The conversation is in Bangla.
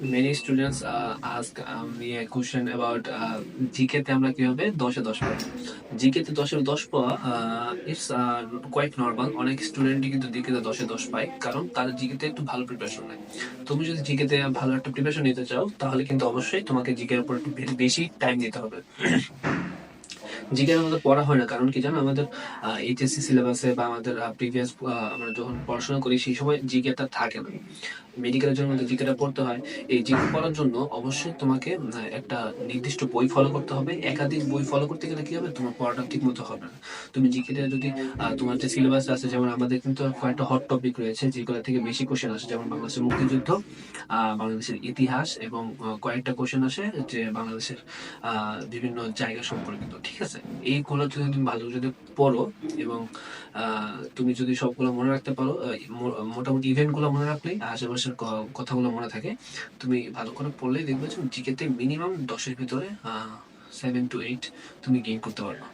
many students uh, ask um, a question about uh, GK তে আমরা কীভাবে দশে দশ পাই? জিকে তে দশে দশ পাওয়া ইটস কোয়াইট নরমাল অনেক স্টুডেন্টই কিন্তু জিকে তে দশে দশ পায় কারণ তারা জিকে তে একটু ভালো প্রিপারেশন নেয়। তুমি যদি জিকে তে ভালো একটা প্রিপারেশন নিতে চাও তাহলে কিন্তু অবশ্যই তোমাকে জিকে এর উপর একটু বেশি টাইম দিতে হবে। জিকে আমাদের পড়া হয় না। কারণ কি জানো? আমাদের এইচএসসি সিলেবাসে বা আমাদের প্রিভিয়াস আমরা যখন পড়াশোনা করি, সেই সময় জিকেটা থাকে না। মেডিকেলের জন্য আমাদের জিকেটা পড়তে হয়। এই জিকে পড়ার জন্য অবশ্যই তোমাকে একটা নির্দিষ্ট বই ফলো করতে হবে। একাধিক বই ফলো করতে গেলে কি হবে? তোমার পড়াটা ঠিক মতো হবে না। তুমি জিকেটা যদি তোমার যে সিলেবাস আছে, যেমন আমাদের কিন্তু কয়েকটা হট টপিক রয়েছে, যেগুলো থেকে বেশি কোশ্চেন আসে। যেমন বাংলাদেশের মুক্তিযুদ্ধ বাংলাদেশের ইতিহাস এবং কয়েকটা কোশ্চেন আসে যে বাংলাদেশের বিভিন্ন জায়গা সম্পর্কিত। ঠিক আছে? এইগুলো যদি তুমি ভালো যদি পড়ো এবং তুমি যদি সবগুলো মনে রাখতে পারো মোটামুটি ইভেন্টগুলো মনে রাখলেই আশেপাশের কথাগুলো মনে থাকে, তুমি ভালো করে পড়লেই দেখবে যে জিকেতে মিনিমাম দশের ভিতরে সেভেন টু এইট তুমি গেইন করতে পারবে।